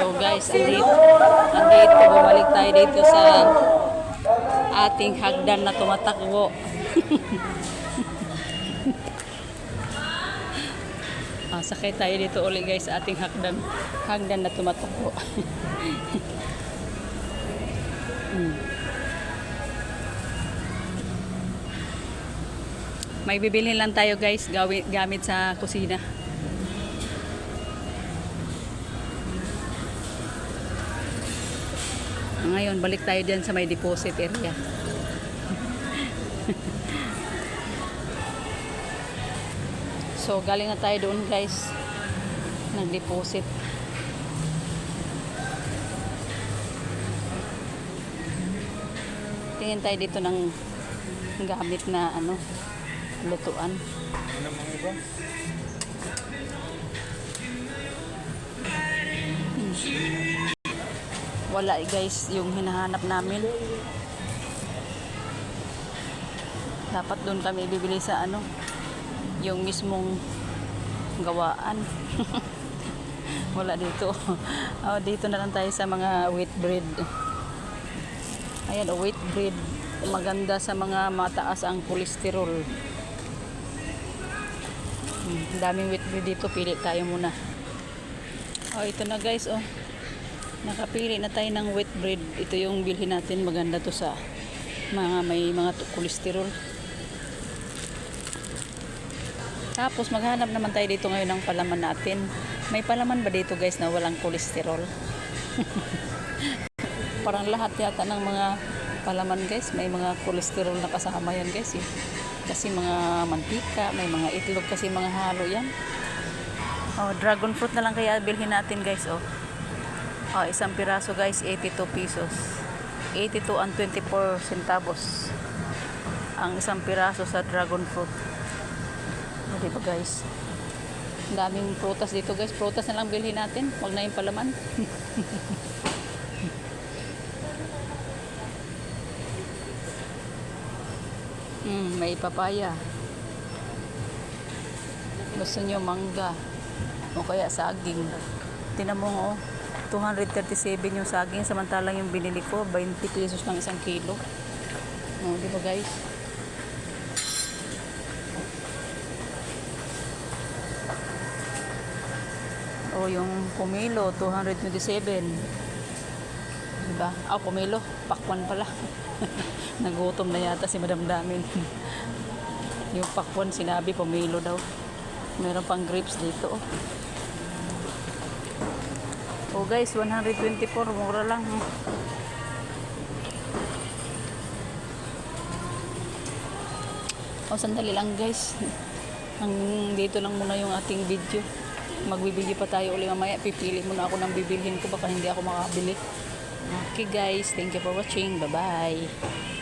So guys, andito, andito, bumalik tayo dito sa ating hagdan na tumatakbo. ah, sakay tayo dito ulit guys sa ating hagdan, hagdan na tumatakbo. Hmm. May bibilhin lang tayo guys gawi, gamit sa kusina. Ngayon, balik tayo dyan sa may deposit area. so, galing na tayo doon guys. Nag-deposit. Tingin tayo dito ng gamit na ano, lutuan. Ano mga iba? Wala guys yung hinahanap namin. Dapat doon kami bibili sa ano, yung mismong gawaan. Wala dito. oh, dito na lang tayo sa mga wheat bread. Ayan, oh, wheat bread. Maganda sa mga mataas ang kolesterol. Hmm, daming wheat bread dito. Pili tayo muna. Oh, ito na guys, oh. Nakapili na tayo ng wheat bread. Ito yung bilhin natin. Maganda to sa mga may mga kolesterol. Tapos maghanap naman tayo dito ngayon ng palaman natin. May palaman ba dito guys na walang kolesterol? Parang lahat yata ng mga palaman guys, may mga kolesterol na kasama yan guys eh. Kasi mga mantika, may mga itlog kasi mga halo yan. Oh, dragon fruit na lang kaya bilhin natin guys oh. Oh, isang piraso guys, 82 pesos. 82 and 24 centavos. Ang isang piraso sa dragon fruit. O, di ba guys? Ang daming prutas dito guys. Prutas na lang bilhin natin. Huwag na yung palaman. mm, may papaya. Gusto nyo mangga. O kaya saging. Tinan mo oh. 237 yung saging samantalang yung binili ko 20 pesos lang isang kilo. Oh, di ba guys? O yung kumilo 227. Diba? Ah, kumilo. Pakwan pala. Nagutom na yata si Madam Damin. yung pakwan sinabi pumilo daw. Meron pang grapes dito. Oh. Oh guys, 124. Mura lang. Oh, sandali lang guys. Ang dito lang muna yung ating video. Magbibigay pa tayo ulit mamaya. Pipili muna ako ng bibilhin ko. Baka hindi ako makabili. Okay guys, thank you for watching. Bye-bye.